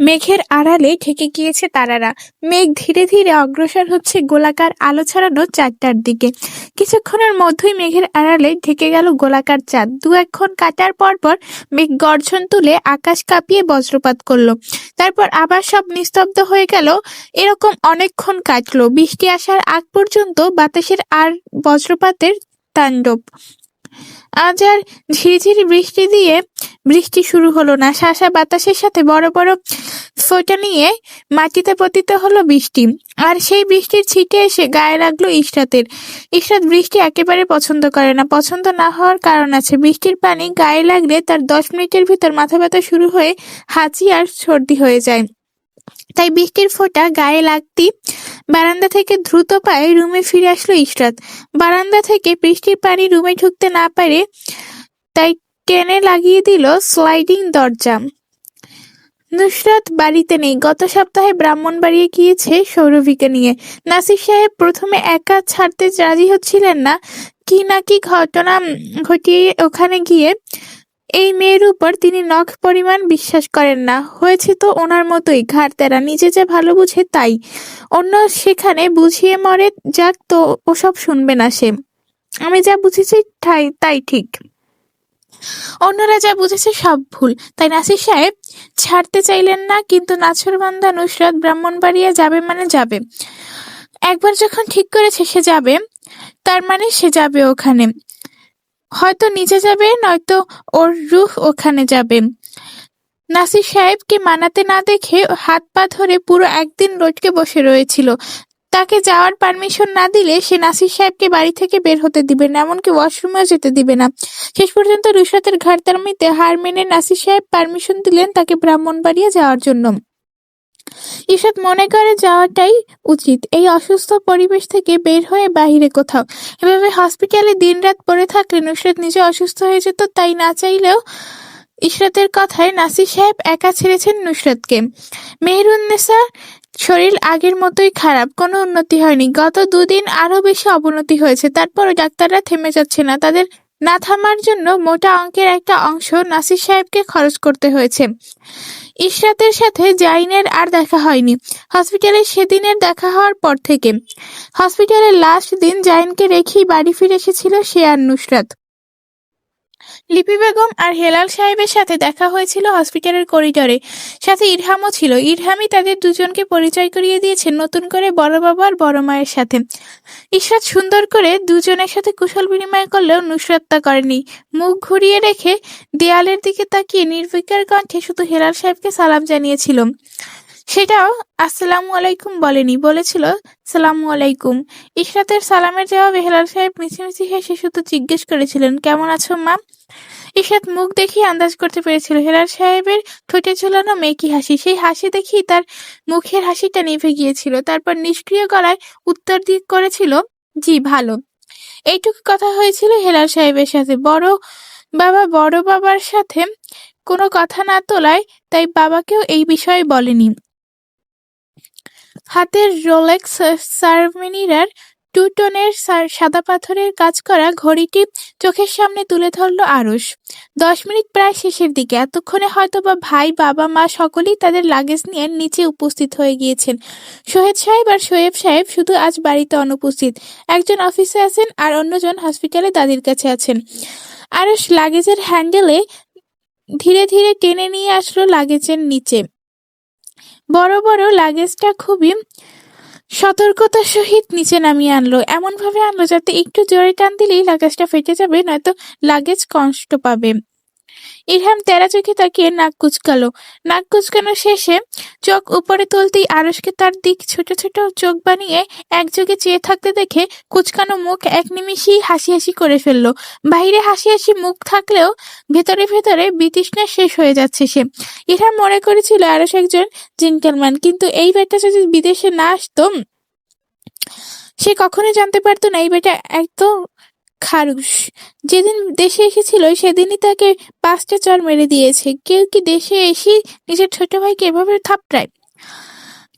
মেঘের আড়ালে ঢেকে গিয়েছে তারারা। মেঘ ধীরে ধীরে অগ্রসর হচ্ছে গোলাকার আলো ছড়ানো চাঁদটার দিকে। কিছুক্ষণের মধ্যেই মেঘের আড়ালে ঢেকে গেল গোলাকার চাঁদ। দু একক্ষণ কাটার পর পর মেঘ গর্জন তুলে আকাশ কাঁপিয়ে বজ্রপাত করল। তারপর আবার সব নিস্তব্ধ হয়ে গেল। এরকম অনেকক্ষণ কাটলো। বৃষ্টি আসার আগ পর্যন্ত বাতাসের আর বজ্রপাতের তাণ্ডব। আজ আর ঝিরিঝিরি বৃষ্টি দিয়ে বৃষ্টি শুরু হলো না। শাসা বাতাসের সাথে বড় বড় ফোঁটা নিয়ে মাটিতে পতিত হলো বৃষ্টি। আর সেই বৃষ্টির ছিটে এসে গায়ে লাগল ইশরাতের। ইশরাত বৃষ্টি একেবারে পছন্দ করে না। পছন্দ না হওয়ার কারণ আছে। বৃষ্টির পানি গায়ে লাগলে তার দশ মিনিটের ভিতর মাথা ব্যথা শুরু হয়ে হাঁচি আর সর্দি হয়ে যায়। তাই বৃষ্টির ফোঁটা গায়ে লাগতি বারান্দা থেকে দ্রুত পায়ে রুমে ফিরে আসলো ইশরাত। বারান্দা থেকে বৃষ্টির পানি রুমে ঢুকতে না পারে তাই টেনে লাগিয়ে দিল স্লাইডিং দরজা। নুসরাত বাড়িতে নেই। গত সপ্তাহে ব্রাহ্মণবাড়িয়ে গিয়েছে সৌরভীকে নিয়ে। নাসির সাহেব প্রথমে একা ছাড়তে রাজি হচ্ছিলেন না। কি না কি ঘটনা ঘটিয়ে ওখানে গিয়ে এই মেয়ের উপর তিনি নখ পরিমাণ বিশ্বাস করেন না। হয়েছে তো ওনার মতোই, ঘাড় তেরা নিজে যা ভালো বুঝে তাই। অন্য সেখানে বুঝিয়ে মরে যাক তো ওসব শুনবে না সে। আমি যা বুঝেছি তাই ঠিক। অন্যরা যা বুঝেছে সব ভুল। তাই নাসির সাহেব, ছাড়তে চাইলেন না, কিন্তু নাছরবান্দা নুসরাত ব্রাহ্মণবাড়িয়া যাবে মানে যাবে। একবার যখন ঠিক করেছে সে যাবে, তার মানে সে যাবে ওখানে। হয়তো নিজে যাবে, নয়তো ওর রুহ ওখানে যাবে। নাসির সাহেবকে মানাতে না দেখে হাত পা ধরে পুরো একদিন লটকে বসে রয়েছিল। তাকে যাওয়ার পারমিশন না দিলে সে নাসির সাহেবকে বাড়ি থেকে বের হতে দিবে না, এমনকি ওয়াশরুমেও যেতে দিবে না। শেষ পর্যন্ত রুশরাতের ঘাড়তারামিতে হার মেনে নাসির সাহেব পারমিশন দিলেন তাকে ব্রাহ্মণবাড়িয়া যাওয়ার জন্য। ঈশাদ মনে করে যাওয়াটাই উচিত। এই অসুস্থ পরিবেশ থেকে বের হয়ে বাহিরে কোথাও। এভাবে হসপিটালে দিনরাত পড়ে থাকলে নুসরাত নিজে অসুস্থ হয়ে যেত, তাই না চাইলেও ইশরাতের কথায় নাসির সাহেব একা ছেড়েছেন নুসরাতকে। মেহেরুন্নেসা শরীর আগের মতোই খারাপ, কোনো উন্নতি হয়নি। গত দুদিন আরও বেশি অবনতি হয়েছে, তারপরও ডাক্তাররা থেমে যাচ্ছে না। তাদের না থামার জন্য মোটা অঙ্কের একটা অংশ নাসির সাহেবকে খরচ করতে হয়েছে। ইশরাতের সাথে জাইনের আর দেখা হয়নি। হসপিটালে সেদিনের দেখা হওয়ার পর থেকে। হসপিটালের লাস্ট দিন জাইনকে রেখেই বাড়ি ফিরে এসেছিল সে আর নুসরাত। লিপি বেগম আর হেলাল সাহেবের সাথে দেখা হয়েছিল হসপিটালের করিডোরে। সাথে ইরহামও ছিল। ইরহামই তাদের দুজনকে পরিচয় করিয়ে দিয়েছে নতুন করে বড় বাবা আর বড় মায়ের সাথে। ঈশ্বর সুন্দর করে দুজনের সাথে কুশল বিনিময় করলেও নুসরাত তা করেনি। মুখ ঘুরিয়ে রেখে দেয়ালের দিকে তাকিয়ে নির্বিকার কণ্ঠে শুধু হেলাল সাহেবকে সালাম জানিয়েছিল। সেটাও আসসালামু আলাইকুম বলেনি, বলেছিল, সালামু আলাইকুম। ইশরাতের সালামের জবাবে হেলাল সাহেব মিছিমিছি হেসে শুধু জিজ্ঞেস করেছিলেন, কেমন আছো, মা? ইশরাত মুখ দেখিয়ে আন্দাজ করতে পেরেছিল, হেলাল সাহেবের ঠোঁটে ঝুলানো মেকি হাসি, সেই হাসি দেখেই তার মুখের হাসিটা নিভে গিয়েছিল, তারপর নিষ্ক্রিয় গলায় উত্তর দিয়ে করেছিল, জি, ভালো। এইটুকু কথা হয়েছিল হেলাল সাহেবের সাথে, বড় বাবা, বড় বাবার সাথে কোনো কথা না তোলায়, তাই বাবাকেও এই বিষয়ে বলেনি। হাতের রোলেক্স সারমিনিরার টু টোনের সাদা পাথরের কাজ করা ঘড়িটি চোখের সামনে তুলে ধরল আরুষ। দশ মিনিট প্রায় শেষের দিকে। এতক্ষণে হয়তো বা ভাই, বাবা, মা সকলেই তাদের লাগেজ নিয়ে নিচে উপস্থিত হয়ে গিয়েছেন। সোহেদ সাহেব আর শোয়েব সাহেব শুধু আজ বাড়িতে অনুপস্থিত। একজন অফিসে আছেন আর অন্যজন হসপিটালে দাদির কাছে আছেন। আরুষ লাগেজের হ্যান্ডেলে ধীরে ধীরে টেনে নিয়ে আসলো লাগেজের নিচে। বড় বড় লাগেজটা খুবই সতর্কতার সহিত নিচে নামিয়ে আনলো। এমনভাবে আনলো যাতে একটু জোরে টান দিলেই লাগেজটা ফেটে যাবে, নয়তো লাগেজ কষ্ট পাবে। ইরহাম তেরা চোখে তাকিয়ে নাক কুচকালো। নাক কুচকানো শেষে চোখ উপরে তুলতেই আরসকে তার দিক ছোট ছোট চোখ বানিয়ে একযোগে চেয়ে থাকতে দেখে কুচকানো মুখ এক নিমিষেই হাসি হাসি করে ফেলল। বাইরে হাসি হাসি মুখ থাকলেও ভেতরে ভেতরে বিতৃষ্ণা শেষ হয়ে যাচ্ছে সে। ইরহাম মনে করেছিল আরস একজন জেন্টেলম্যান কিন্তু এই বেটা যদি বিদেশে না আসতো, সে কখনোই জানতে পারতো না এই বেটা একদম খারুস যেদিন দেশে এসেছিল, সেদিনই তাকে পাঁচটা চর মেরে দিয়েছে। কেউ কি দেশে এসে নিজের ছোট ভাইকে এভাবে থাপড়ায়?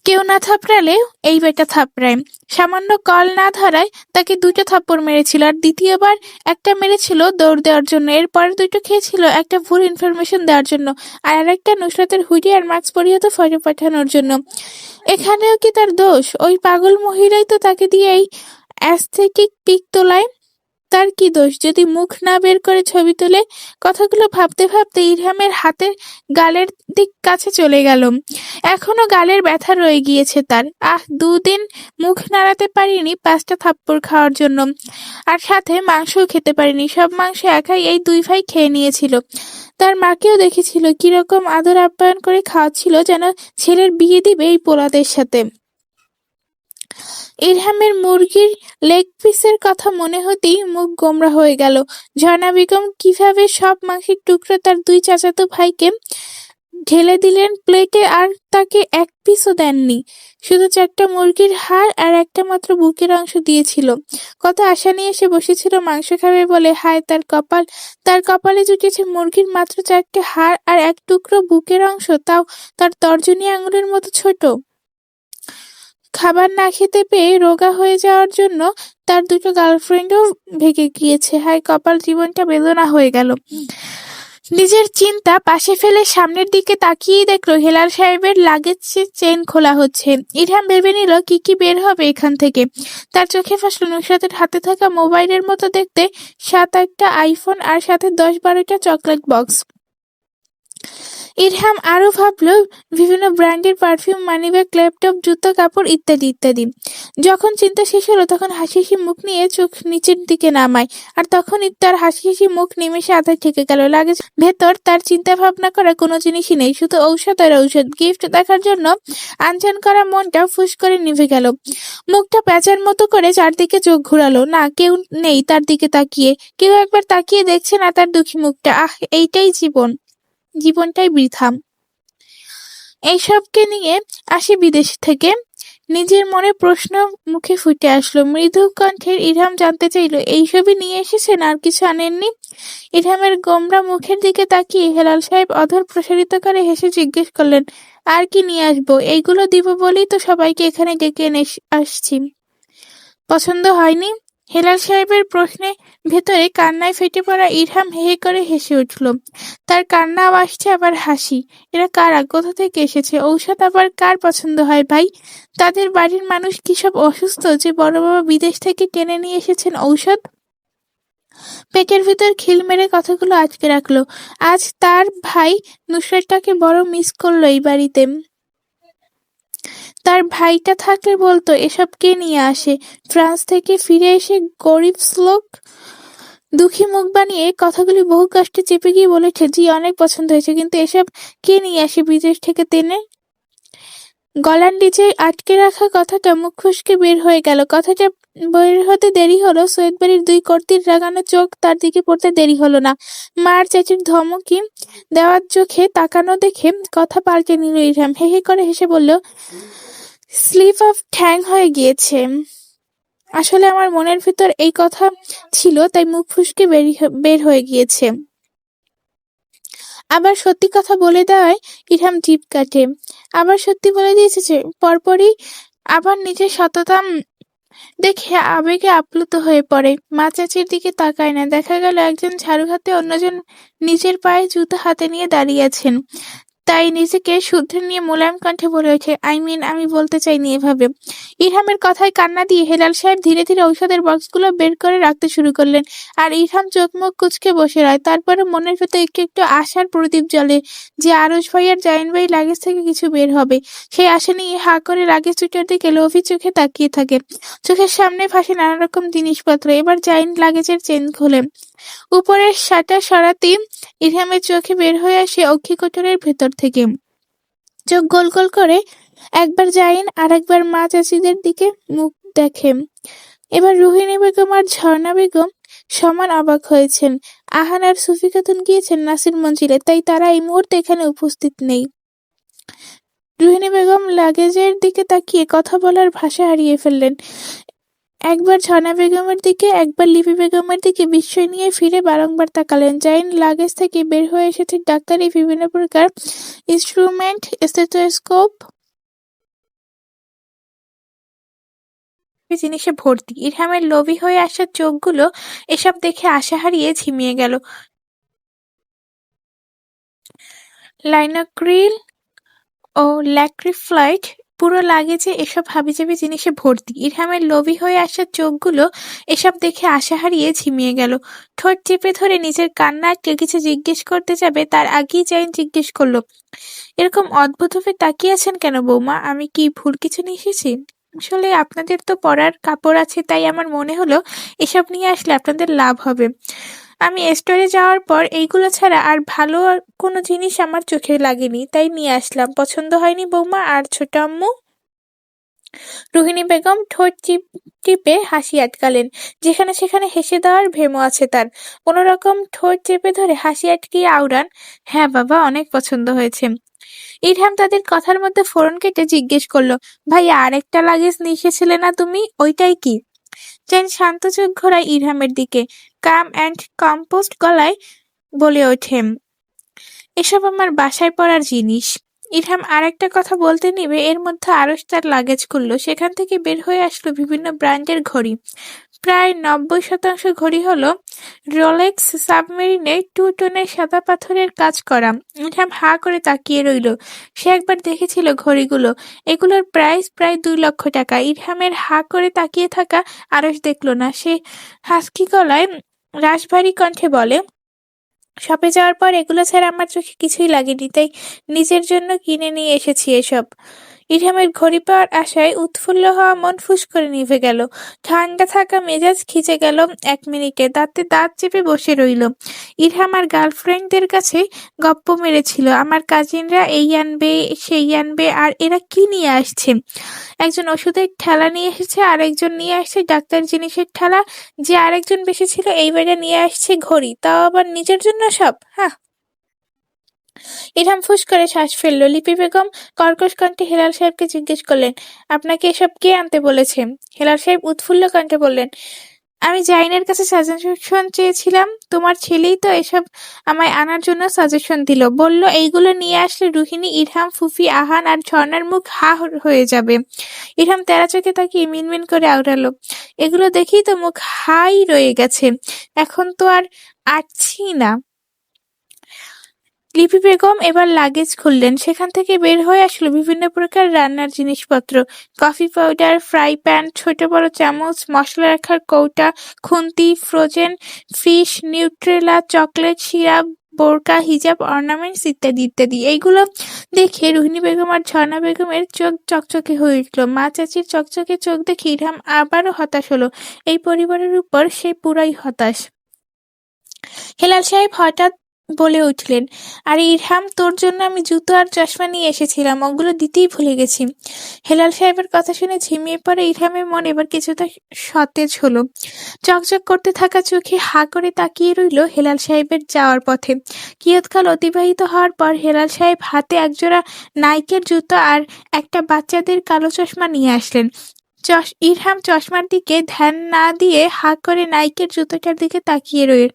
কেউ না থাপড়ালে এই বেটা থাপড়ায়। সামান্য কল না ধরায় তাকে দুটো থাপ্পড় মেরেছিল আর দ্বিতীয়বার একটা মেরেছিল দৌড় দেওয়ার জন্য। এরপর দুটো খেয়েছিল একটা ভুল ইনফরমেশন দেওয়ার জন্য আর আরেকটা নুসরাতের হুডি আর মাস্ক পরিয়ে তো ফটো পাঠানোর জন্য। এখানেও কি তার দোষ? ওই পাগল মহিলাই তো তাকে দিয়ে এই অ্যাস্থেটিক পিক তোলায় তার কি দোষ? যদি মুখ না বের করে ছবি তোলে কথাগুলো ভাবতে ভাবতে ইরহামের হাতের গালের দিক কাছে চলে গেল। এখনও গালের ব্যথা রয়ে গিয়েছে তার। আহ, দুদিন মুখ নাড়াতে পারিনি পাঁচটা থাপ্পড় খাওয়ার জন্য। আর সাথে মাংসও খেতে পারিনি। সব মাংস একাই এই দুই ভাই খেয়ে নিয়েছিল। তার মাকেও দেখেছিল কীরকম আদর আপ্যায়ন করে খাওয়াচ্ছিল যেন ছেলের বিয়ে দিবে এই পোলাদের সাথে। ইরহামের মুরগির লেগ পিসের কথা মনে হতেই মুখ গোমরা হয়ে গেল। ঝর্ণা বেগম কীভাবে সব মাংসের টুকরো তার দুই চাচাতো ভাইকে ঢেলে দিলেন প্লেটে আর তাকে এক পিসও দেননি। শুধু চারটা মুরগির হাড় আর একটা মাত্র বুকের অংশ দিয়েছিল। কত আশা নিয়ে সে বসেছিল মাংস খাবে বলে। হায়, তার কপাল। তার কপালে জুটেছে মুরগির মাত্র চারটে হাড় আর এক টুকরো বুকের অংশ। তাও তার তর্জনী আঙুলের মতো ছোট। খাবার না খেতে পেয়ে রোগা হয়ে যাওয়ার জন্য তার দুটো গার্লফ্রেন্ডও ভেঙে গিয়েছে। হায়, কপাল জীবনটা বেদনা হয়ে গেল। নিজের চিন্তা পাশে ফেলে সামনের দিকে তাকিয়েই দেখল হেলাল সাহেবের লাগেজ চেন খোলা হচ্ছে। ইরহাম ভেবে নিল, কি কি বের হবে এখান থেকে? তার চোখে ফাঁসলো নুসরাতের হাতে থাকা মোবাইলের মতো দেখতে সাত আটটা আইফোন আর সাথে দশ বারোটা চকলেট বক্স ইরহাম আরও ভাবল, বিভিন্ন ব্র্যান্ডের পারফিউম, মানিব্যাগ, ল্যাপটপ, জুতো, কাপড় ইত্যাদি ইত্যাদি। যখন চিন্তা শেষ হলো, তখন হাসি হাসি মুখ নিয়ে চোখ নিচের দিকে নামায়, আর তখনই তার হাসি হাসি মুখ নিমেষে আধায় ঠেকে গেল। লাগেজ ভেতর তার চিন্তা ভাবনা করা কোনো জিনিসই নেই, শুধু ঔষধ আর ঔষধ। গিফট দেখার জন্য আনচান করা মনটা ফুস করে নিভে গেল। মুখটা প্যাঁচার মতো করে চারদিকে চোখ ঘুরালো। না, কেউ নেই তার দিকে তাকিয়ে। কেউ একবার তাকিয়ে দেখছে না তার দুঃখী মুখটা। আহ, এইটাই জীবন। জীবনটাই বৃথা। এইসবকে নিয়ে আসি বিদেশ থেকে। নিজের মনে প্রশ্ন মুখে ফুটে আসলো। মৃদু কণ্ঠের ইরহাম জানতে চাইল, এইসবই নিয়ে এসেছেন আর কিছু আনেননি? ইরহামের গোমরা মুখের দিকে তাকিয়ে হেলাল সাহেব অধর প্রসারিত করে হেসে জিজ্ঞেস করলেন, আর কি নিয়ে আসব? এইগুলো দিব বলেই তো সবাইকে এখানে ডেকে এনে আসছি। পছন্দ হয়নি? হেলাল সাহেবের প্রশ্নে ভেতরে কান্নায় ফেটে পড়া ইরহাম হে হে করে হেসে উঠল। তার কান্নাও আসছে আবার হাসি। এরা কারা? কোথা থেকে এসেছে? ঔষধ আবার কার পছন্দ হয় ভাই? তাদের বাড়ির মানুষ কি সব অসুস্থ যে বড় বাবা বিদেশ থেকে টেনে নিয়ে এসেছেন ঔষধ? পেটের ভিতর খিল মেরে কথাগুলো আটকে রাখল। আজ তার ভাই নুসরাতটাকে বড় মিস করল এই বাড়িতে। তার ভাইটা থাকলে বলতো, এসব কে নিয়ে আসে? ফ্রান্স থেকে ফিরে এসে গরিব শ্লোক? দুঃখী মুখ বানিয়ে কথাগুলি বহু কষ্টে চেপে গিয়ে বলেছে, জি, অনেক পছন্দ হয়েছে, কিন্তু এসব কে নিয়ে আসে বিদেশ থেকে তেনে? গলার নিচে আটকে রাখা কথাটা মুখ খুশকে বের হয়ে গেল। কথাটা বের হতে দেরি হলো, সৈয়দ বাড়ির দুই কর্তির রাগানো চোখ তার দিকে পড়তে দেরি হলো না। মার চেঁচির ধমকি দেওয়ার চোখে তাকানো দেখে কথা পাল্টে নিল ইরহাম। হে হে করে হেসে বলল স্লিপ অফ ঠ্যাং হয়ে গিয়েছে। আসলে আমার মনের ভিতর এই কথা ছিল, তাই মুখ ফুসকে বের হয়ে গিয়েছে। আবার সত্যি কথা বলে দেওয়ায় ইরহাম জিভ কাটে। আবার সত্যি বলে দিয়েছে যে, পরপরই আবার নিজের সততা দেখে আবেগে আপ্লুত হয়ে পড়ে। মা চাচির দিকে তাকায় না। দেখা গেল একজন ঝাড়ু হাতে অন্যজন নিজের পায়ে জুতো হাতে নিয়ে দাঁড়িয়ে আছেন। তাই নিজেকে শুদ্ধ নিয়ে মোলায়েম কণ্ঠে বলে ওঠে। আই মিন আমি বলতে চাইনি এভাবে। ইরহামের কথায় কান্না দিয়ে হেলাল সাহেব ধীরে ধীরে ঔষধের বক্সগুলো বের করে রাখতে শুরু করলেন। আর ইরহাম চোখ মুখ কুচকে বসে রয়। তারপরে মনের ভেতর একটু একটু আশার প্রদীপ জ্বলে যে আরস ভাই আর জাইন ভাই লাগেজ থেকে কিছু বের হবে। সেই আশা নিয়ে হা করে লাগেজ দুটোর দিকে লোভী চোখে তাকিয়ে থাকে। চোখের সামনে ভাসে নানা রকম জিনিসপত্র। এবার জাইন লাগেজের চেন খোলে। উপরের শাটা সরাতেই ইরহামের চোখে বের হয়ে আসে অক্ষিকোটরের ভেতর থেকে। চোখ গোল গোল করে একবার জাইন আর একবার মা চাচিদের দিকে মুখ দেখে। এবার রুহিনী বেগম আর ঝর্ণা বেগম সমান অবাক হয়েছেন। আহান আর সুফি খাতুন গিয়েছেন নাসির মঞ্জিলে, তাই তারা এই মুহূর্তে এখানে উপস্থিত নেই। রুহিনী বেগম লাগেজের দিকে তাকিয়ে কথা বলার ভাষা হারিয়ে ফেললেন। একবার ঝর্ণা বেগমের দিকে, একবার লিপি বেগমের দিকে বিস্ময় নিয়ে ফিরে বারংবার তাকালেন। জাইন লাগেজ থেকে বের হয়ে এসেছে ডাক্তারি বিভিন্ন প্রকার ইনস্ট্রুমেন্ট স্টেথোস্কোপ জিনিসে ভর্তি। ইরহামের লোভী হয়ে আসা চোখগুলো এসব দেখে আশা হারিয়ে ঝিমিয়ে গেল। লাইনাক্রিল ও ল্যাক্রিফ্লাইট পুরো লাগেজে এসব হাবিজাবি জিনিসে ভর্তি। ইরহামের লোভী হয়ে আসা চোখগুলো এসব দেখে আশা হারিয়ে ঝিমিয়ে গেল। ঠোঁট চেপে ধরে নিজের কান্না আটকে কিছু জিজ্ঞেস করতে যাবে, তার আগেই জাইন জিজ্ঞেস করল, এরকম অদ্ভুতভাবে তাকিয়ে আছেন কেন বৌমা? আমি কি ভুল কিছু নিয়ে এসেছি? আসলে আপনাদের তো পরার কাপড় আছে, তাই আমার মনে হলো এসব নিয়ে আসলে আপনাদের লাভ হবে। আমি স্টোরে যাওয়ার পর এইগুলো ছাড়া আর ভালো কোনো জিনিস আমার চোখে লাগেনি, তাই নিয়ে আসলাম। পছন্দ হয়নি বৌমা আর ছোট আম্মু। রোহিণী বেগম ঠোঁট চিপ, টিপে হাসি আটকালেন। যেখানে সেখানে হেসে দেওয়ার ভেমো আছে তার। কোনো রকম ঠোঁট চেপে ধরে হাসি আটকিয়ে আওড়ান হ্যাঁ বাবা, অনেক পছন্দ হয়েছে। ইরহাম তাদের কথার মধ্যে ফোরন কেটে জিজ্ঞেস করল ভাই আরেকটা লাগেজ নিয়ে এসেছিলে না তুমি? ওইটাই কি? জেন শান্ত চোখ ঘোরায় ইরহামের দিকে কাম অ্যান্ড কম্পোস্ট গলায় বলে ওঠেন এসব আমার বাসায় পড়ার জিনিস। ইরহাম আর একটা কথা বলতে নিবে, এর মধ্যে আরস তার লাগেজ খুললো। সেখান থেকে বের হয়ে আসলো বিভিন্ন ব্র্যান্ডের ঘড়ি। প্রায় নব্বই শতাংশ ঘড়ি হলো রোলেক্স সাবমেরিনে টু টোনের সাদা পাথরের কাজ করা। ইরহাম হা করে তাকিয়ে রইল। সে একবার দেখেছিল ঘড়িগুলো। এগুলোর প্রাইস প্রায় দুই লক্ষ টাকা। ইরহামের হা করে তাকিয়ে থাকা আরস দেখল না। সে হাসকি গলায় রাশভারী কণ্ঠে বলে, শপে যাওয়ার পর এগুলো ছাড়া আমার চোখে কিছুই লাগেনি, তাই নিজের জন্য কিনে নিয়ে এসেছি এসব। ইরহামের ঘড়ি পাওয়ার আশায় উৎফুল্ল হওয়া মন ফুস করে নিভে গেল। ঠান্ডা থাকা মেজাজ খিচে গেল এক মিনিটে, দাঁতে দাঁত চেপে বসে রইল। ইরহাম আর গার্লফ্রেন্ডদের কাছে গপ্প মেরেছিল, আমার কাজিনরা এই আনবে, সেই আনবে, আর এরা কি নিয়ে আসছে? একজন ওষুধের ঠেলা নিয়ে এসেছে আর একজন নিয়ে আসছে ডাক্তার জিনিসের ঠেলা, যে আরেকজন বেশি ছিল এইবারে নিয়ে আসছে ঘড়ি, তাও আবার নিজের জন্য সব? হ্যাঁ ইরহাম ফুস করে শ্বাস ফেলল। লিপি বেগম কর্কশ কণ্ঠে হেলাল সাহেবকে জিজ্ঞেস করলেন, আপনাকে এসব কে আনতে বলেছে? হেলাল সাহেব উৎফুল্ল কণ্ঠে বললেন, আমি জাইনের কাছে সাজেশন চেয়েছিলাম। তোমার ছেলেই তো এসব আমায় আনার জন্য সাজেশন দিল। বলল, এইগুলো নিয়ে আসলে রুহিণী, ইরহাম, ফুফি, আহান আর ঝর্ণার মুখ হা হয়ে যাবে। ইরহাম তেরা চোখে তাকিয়ে মিনমিন করে আওড়ালো, এগুলো দেখেই তো মুখ হাই রয়ে গেছে। এখন তো আর আটছি না। লিপি বেগম এবার লাগেজ খুললেন। সেখান থেকে বের হয়ে আসলো বিভিন্ন প্রকার রান্নার জিনিসপত্র। কফি পাউডার ফ্রাই প্যান ছোট বড় চামচ, মশলা রাখার কৌটা, খুন্তি frozen fish Nutrela chocolate syrup বোরকা, হিজাব অর্নামেন্টস ইত্যাদি ইত্যাদি। এইগুলো দেখে রোহিণী বেগম আর ঝর্ণা বেগমের চোখ চকচকে হয়ে উঠল। মা চাচির চকচকে চোখ দেখে ইরহাম আবারও হতাশ হলো। এই পরিবারের উপর সে পুরাই হতাশ। হেলাল সাহেব হঠাৎ বলে উঠলেন, আরে ইরহাম, তোর জন্য আমি জুতো আর চশমা নিয়ে এসেছিলাম, ওগুলো দিতেই ভুলে গেছি হেলাল সাহেবের কথা শুনে ঝিমিয়ে পড়ে ইরহামের মন এবার কিছুটা সতেজ হলো। চকচক করতে থাকা চোখে হা করে তাকিয়ে রইল হেলাল সাহেবের যাওয়ার পথে। কিয়ৎকাল অতিবাহিত হওয়ার পর হেলাল সাহেব হাতে একজোড়া নাইকের জুতো আর একটা বাচ্চাদের কালো চশমা নিয়ে আসলেন। চশ, ইরহাম চশমার দিকে ধ্যান না দিয়ে হা করে নাইকের জুতোটার দিকে তাকিয়ে রইল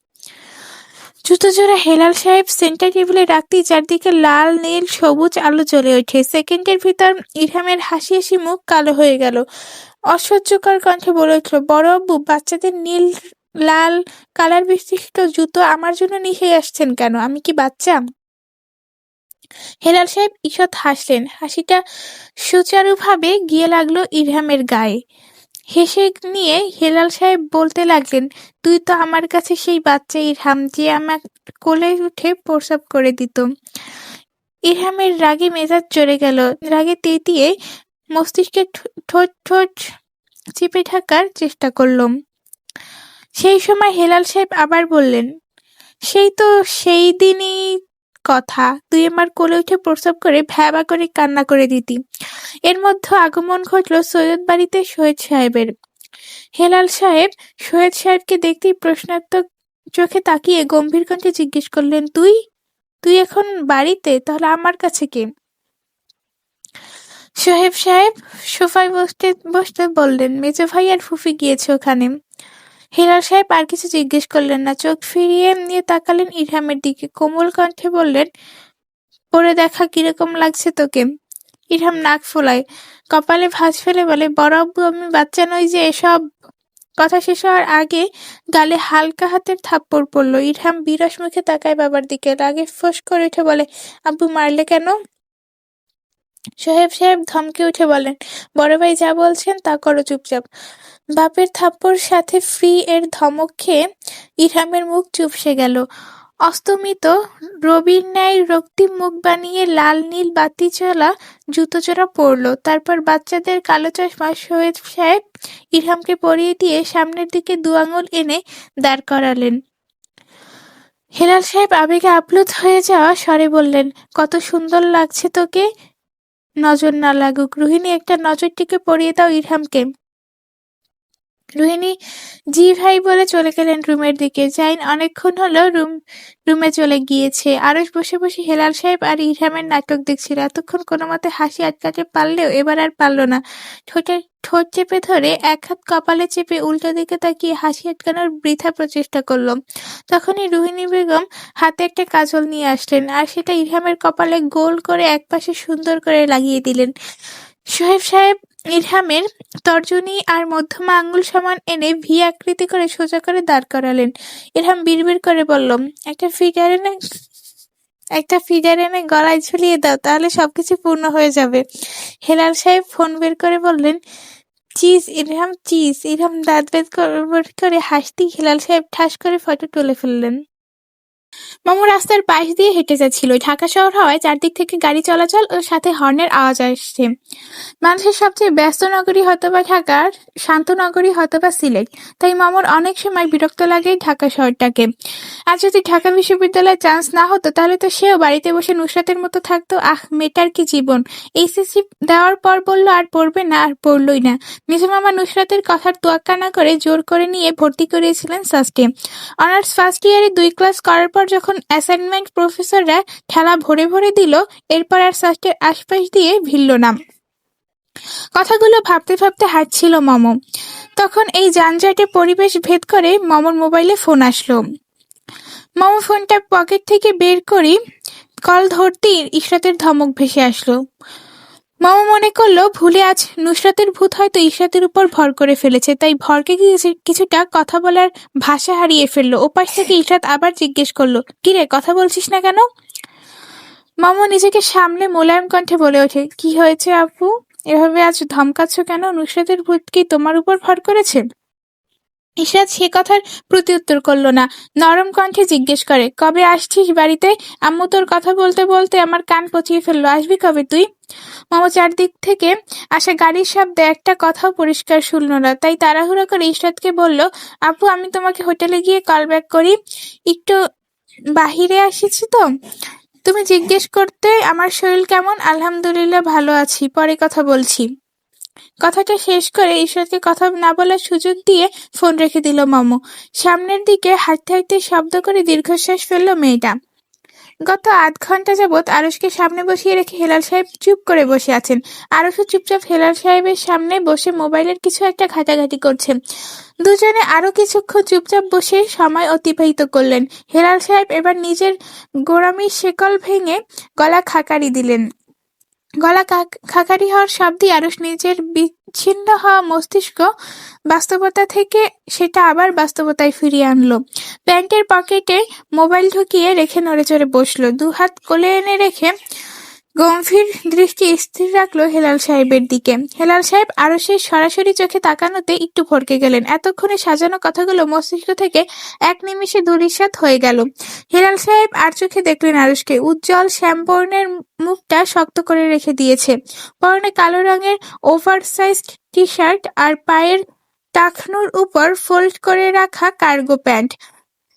জুতোজোড়া হেলাল সাহেব সেন্টার টেবিলে রাখতেই চারদিকে লাল, নীল, সবুজ আলো জ্বলে ওঠে। সেকেন্ডের ভিতর ইরহামের হাসি হাসি মুখ কালো হয়ে গেল। অসহ্যকর কণ্ঠে বলে উঠল, বড় আব্বু, বাচ্চাদের নীল, লাল, কালার বিশিষ্ট জুতো আমার জন্য নিয়ে আসছেন কেন? আমি কি বাচ্চা? হেলাল সাহেব ঈষৎ হাসলেন। হাসিটা সুচারুভাবে গিয়ে লাগল ইরহামের গায়ে। হেসে নিয়ে হেলাল সাহেব বলতে লাগলেন, তুই তো আমার কাছে সেই বাচ্চা ইরহাম যে আমার কোলে উঠে প্রসাব করে দিত। ইরহামের রাগে মেজাজ চড়ে গেল। রাগে তেতিয়ে মস্তিষ্কে ঠোঁট ঠোঁট চেপে ঢাকার চেষ্টা করলাম সেই সময় হেলাল সাহেব আবার বললেন, সেই তো সেই দিনই কথা। তুই আমার কোলে উঠে প্রসব করে ভ্যাবা করে কান্না করে দিতি। এর মধ্যে আগমন ঘটল সৈয়দ বাড়িতে সৈয়দ সাহেবের। হেলাল সাহেব, সৈয়দ সাহেবকে দেখতেই প্রশ্নাত্মক চোখে তাকিয়ে গম্ভীর কণ্ঠে জিজ্ঞেস করলেন, তুই? তুই এখন বাড়িতে? তাহলে আমার কাছে কে? সোহেব সাহেব সোফায় বসতে বসতে বললেন, মেজো ভাই আর ফুফি গিয়েছে ওখানে। হেলাল সাহেব আর কিছু জিজ্ঞেস করলেন না। চোখ ফিরিয়ে নিয়ে তাকালেন ইরহামের দিকে। কোমল কণ্ঠে বললেন পরে দেখা কীরকম লাগছে তোকে? ইরহাম নাক ফোলায়, কপালে ভাঁজ ফেলে বলে, বড় আব্বু, আমি বাচ্চা নই যে এসব। কথা শেষ হওয়ার আগে গালে হালকা হাতের থাপ্পড় পড়ল। ইরহাম বিরস মুখে তাকায় বাবার দিকে, রাগে ফোঁস করে উঠে বলে, আব্বু, মারলে কেন? সোহেব সাহেব ধমকে উঠে বলেন, বড় ভাই যা বলছেন তা করো চুপচাপ। বাপের থাপ্পড় সাথে ফ্রি এর ধমক খেয়ে ইরহামের মুখ চুপসে গেল। অস্তমিত, রবির ন্যায় রক্তিম মুখ বানিয়ে লাল নীল বাতি চলা জুতো জুতোজোড়া পরল তারপর বাচ্চাদের কালো চশমা সোহেব সাহেব ইরহামকে পরিয়ে দিয়ে সামনের দিকে দু আঙুল এনে দাঁড় করালেন। হেলাল সাহেব আবেগে আপ্লুত হয়ে যাওয়া স্বরে বললেন, কত সুন্দর লাগছে তোকে। নজর না লাগুক। রোহিণী একটা নজর টিকে পরিয়ে দাও ইরহামকে। রোহিণী জি ভাই বলে চলে গেলেন রুমের দিকে। জাইন অনেকক্ষণ হলো রুম, রুমে চলে গিয়েছে। আরস বসে বসে হেলাল সাহেব আর ইরহামের নাটক দেখছিল। এতক্ষণ কোনো মতে হাসি আটকাতে পারলেও এবার আর পারল না। ঠোঁটে, ঠোঁট চেপে ধরে এক হাত কপালে চেপে উল্টো দিকে তাকিয়ে হাসি আটকানোর বৃথা প্রচেষ্টা করল। তখনই রোহিণী বেগম হাতে একটা কাজল নিয়ে আসলেন আর সেটা ইরহামের কপালে গোল করে একপাশে সুন্দর করে লাগিয়ে দিলেন। সোহেব সাহেব ইরহামের তর্জনী আর মধ্যমা আঙ্গুল সমান এনে ভি আকৃতি করে সোজা করে দাঁড় করালেন। ইরহাম বিড়বিড় করে বলল, একটা ফিগার এনে, একটা ফিগার এনে গলায় ঝুলিয়ে দাও, তাহলে সবকিছু পূর্ণ হয়ে যাবে। হেলাল সাহেব ফোন বের করে বললেন, চিজ, ইরহাম চিজ। ইরহাম দাঁত বেদ করে হাসতেই হেলাল সাহেব ঠাস করে ফটো তুলে ফেললেন। মামু রাস্তার পাশ দিয়ে হেঁটে যাচ্ছিল। ঢাকা শহর হওয়ায় চারদিক থেকে গাড়ি চলাচল ও সাথে হর্নের আওয়াজ আসছে। মানুষের সবচেয়ে ব্যস্ত নগরী হয়তোবা ঢাকার, শান্ত নগরী হয়তোবা সিলেট। তাই মামুর অনেক সময় বিরক্ত লাগে ঢাকা শহরটাকে। আর যদি ঢাকা বিশ্ববিদ্যালয়ে চান্স না হতো, তাহলে তো সেও বাড়িতে বসে নুসরাতের মতো থাকতো। আহ মেটার কি জীবন? এইচএসসি দেওয়ার পর বলল, আর পড়বে না, আর পড়লই না। নিজে মামা নুসরাতের কথার তোয়াক্কা না করে জোর করে নিয়ে ভর্তি করিয়েছিলেন সাস্টে অনার্স ফার্স্ট ইয়ারে দুই ক্লাস করার পর যখন অ্যাসাইনমেন্ট প্রফেসররা ঠেলা ভরে ভরে দিল, এরপর আর সাস্টের আশপাশ দিয়ে ভিড়ল না। কথাগুলো ভাবতে ভাবতে হাঁটছিল মম। তখন এই যানজটে পরিবেশ ভেদ করে মমর মোবাইলে ফোন আসলো। মম ফোনটা পকেট থেকে বের করি কল ধরতেই ইশরাতের ধমক ভেসে আসলো। মামা মনে করল ভুলে আজ নুসরাতের ভূত হয়তো ইশরাতের উপর ভর করে ফেলেছে, তাই ভরকে কিছু- কিছুটা কথা বলার ভাষা হারিয়ে ফেলল। ওপাশ থেকে ইশরাত আবার জিজ্ঞেস করল, কিরে, কথা বলছিস না কেন? মামা নিজেকে সামলে মোলায়ম কণ্ঠে বলে ওঠে, কি হয়েছে আপু? এভাবে আজ ধমকাচ্ছ কেন? নুসরাতের ভূত কি তোমার উপর ভর করেছে? ইশরাত সে কথার প্রত্যুত্তর করল না। নরম কণ্ঠে জিজ্ঞেস করে, কবে আসছিস বাড়িতে? আম্মু তোর কথা বলতে বলতে আমার কান পচিয়ে ফেলল, আসবি কবে তুই? মামা চারদিক থেকে আসা গাড়ির শব্দে একটা কথাও পরিষ্কার শুনল না। তাই তাড়াহুড়া করে ইশরাতকে বলল, আপু, আমি তোমাকে হোটেলে গিয়ে কল ব্যাক করি। একটু বাহিরে আসিছি তো। তুমি জিজ্ঞেস করতে আমার শরীর কেমন? আলহামদুলিল্লাহ, ভালো আছি। পরে কথা বলছি। কথাটা শেষ করে ঈশ্বরকে কথা না বলার সুযোগ দিয়ে ফোন রেখে দিল মমো। সামনের দিকে হাঁটতে হাঁটতে শব্দ করে দীর্ঘশ্বাস ফেলল মেয়েটা। গত আধ ঘণ্টা যাবৎ আরসকে সামনে বসিয়ে রেখে হেলাল সাহেব চুপ করে বসে আছেন। আরসও চুপচাপ হেলাল সাহেবের সামনে বসে মোবাইলের কিছু একটা ঘাটাঘাটি করছে দুজনে আরও কিছুক্ষণ চুপচাপ বসে সময় অতিবাহিত করলেন। হেলাল সাহেব এবার নিজের গোড়ামির শেকল ভেঙে গলা খাকারি দিলেন। গলা খাকারি হওয়ার শব্দে আরস নিজের বিচ্ছিন্ন হওয়া মস্তিষ্ক বাস্তবতা থেকে সেটা আবার বাস্তবতায় ফিরিয়ে আনলো। প্যান্টের পকেটে মোবাইল ঢুকিয়ে রেখে নড়ে চড়ে বসল। দুহাত কোলে এনে রেখে গম্ভীর দৃষ্টি স্থির রাখল হেলাল সাহেবের দিকে। হেলাল সাহেব আরও সেই সরাসরি চোখে তাকানোতে একটু ভরকে গেলেন। এতক্ষণে সাজানো কথাগুলো মস্তিষ্ক থেকে এক নিমিষে দুরিশাত হয়ে গেল। হেলাল সাহেব আর চোখে দেখলেন আরুষকে উজ্জ্বল শ্যামবর্ণের মুখটা শক্ত করে রেখে দিয়েছে। পরনে কালো রঙের ওভারসাইজড টি শার্ট আর পায়ের টাকনুর উপর ফোল্ড করে রাখা কার্গো প্যান্ট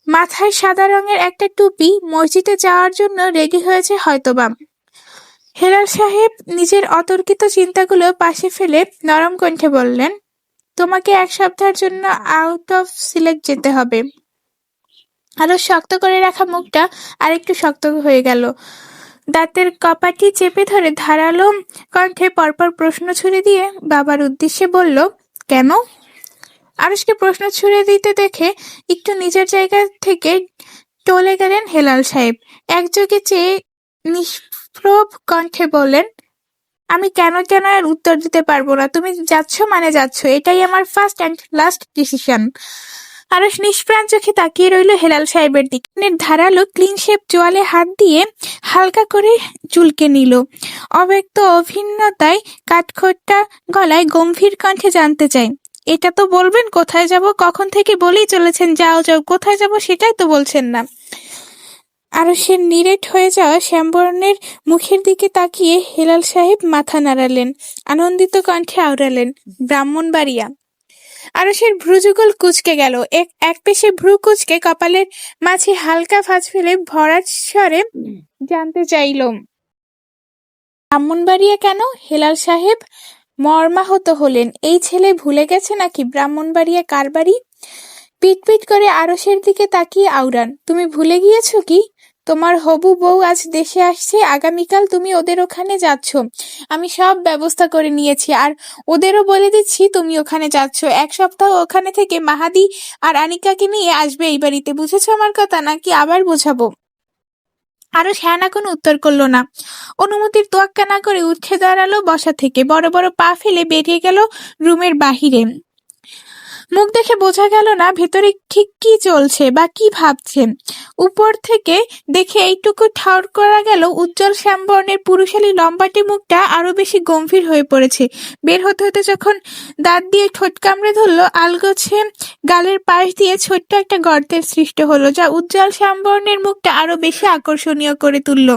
মাথায় সাদা রঙের একটা টুপি মসজিদে যাওয়ার জন্য রেডি হয়েছে হয়তোবা। হেলাল সাহেব নিজের অতর্কিত চিন্তাগুলো পাশে ফেলে নরম কণ্ঠে বললেন, তোমাকে এক সপ্তাহের জন্য আউট অফ সিলেক্ট যেতে হবে। আরও শক্ত করে রাখা মুখটা আরেকটু শক্ত হয়ে গেল। দাঁতের কপাটি চেপে ধরে ধারালো কণ্ঠে পরপর প্রশ্ন ছুড়ে দিয়ে বাবার উদ্দেশ্যে বলল, কেন? আরুষকে প্রশ্ন ছুড়ে দিতে দেখে একটু নিজের জায়গা থেকে টলে গেলেন হেলাল সাহেব। একযোগে চেয়ে নিষ্প্রভ কণ্ঠে বললেন, আমি কেন কেন আর উত্তর দিতে পারব না। তুমি যাচ্ছ মানে যাচ্ছ। এটাই আমার ফার্স্ট অ্যান্ড লাস্ট ডিসিশন আরস নিষ্প্রাণ চোখে তাকিয়ে রইল হেলাল সাহেবের দিকে। ধারালো ক্লিন শেপ চোয়ালে হাত দিয়ে হালকা করে চুলকে নিল। অব্যক্ত অভিন্নতায় কাঠখোট্টা গলায় গম্ভীর কণ্ঠে জানতে চাই, এটা তো বলবেন, কোথায় যাব, কখন থেকে বলেই চলেছেন, যাও যাও, কোথায় যাব সেটাই তো বলছেন না। আরও সে নিরেট হয়ে যাওয়া শ্যামবর্ণের মুখের দিকে তাকিয়ে হেলাল সাহেব মাথা নাড়ালেন, আনন্দিত কণ্ঠে আওড়ালেন, ব্রাহ্মণবাড়িয়া। আরসের ভ্রুযুগল কুচকে গেল, এক এক পেশে ভ্রু কুচকে কপালের মাঝে হালকা ভাঁজ ফেলে ভরাট স্বরে জানতে চাইল ব্রাহ্মণবাড়িয়া কেন? হেলাল সাহেব মর্মাহত হলেন, এই ছেলে ভুলে গেছে নাকি ব্রাহ্মণবাড়িয়া কার বাড়ি? পিট পিট করে আরসের দিকে তাকিয়ে আওড়ান, তুমি ভুলে গিয়েছো কি? তোমার হবু বউ আজ দেশে আসছে, আগামীকাল তুমি ওদের ওখানে যাচ্ছ। আমি সব ব্যবস্থা করে নিয়েছি আর ওদেরও বলে দিচ্ছি তুমি ওখানে যাচ্ছ। এক সপ্তাহ ওখানে থেকে মাহাদি আর আনিকাকে নিয়ে আসবে এই বাড়িতে, বুঝেছ আমার কথা? নাকি আবার বোঝাবো? আরও শ্যানা কোনো উত্তর করল না। অনুমতির তোয়াক্কা না করে উঠে দাঁড়াল বসা থেকে। বড় বড় পা ফেলে বেরিয়ে গেল রুমের বাহিরে। মুখ দেখে বোঝা গেল না ভেতরে ঠিক কি চলছে বা কি ভাবছে। উপর থেকে দেখে এইটুকু ঠাউর করা গেল উজ্জ্বল শ্যামবর্ণের পুরুষালী লম্বাটে মুখটা আরও বেশি গম্ভীর হয়ে পড়েছে। বের হতে হতে যখন দাঁত দিয়ে ঠোঁট কামড়ে ধরলো, আলগোছে গালের পাশ দিয়ে ছোট্ট একটা গর্তের সৃষ্টি হলো, যা উজ্জ্বল শ্যামবর্ণের মুখটা আরও বেশি আকর্ষণীয় করে তুললো।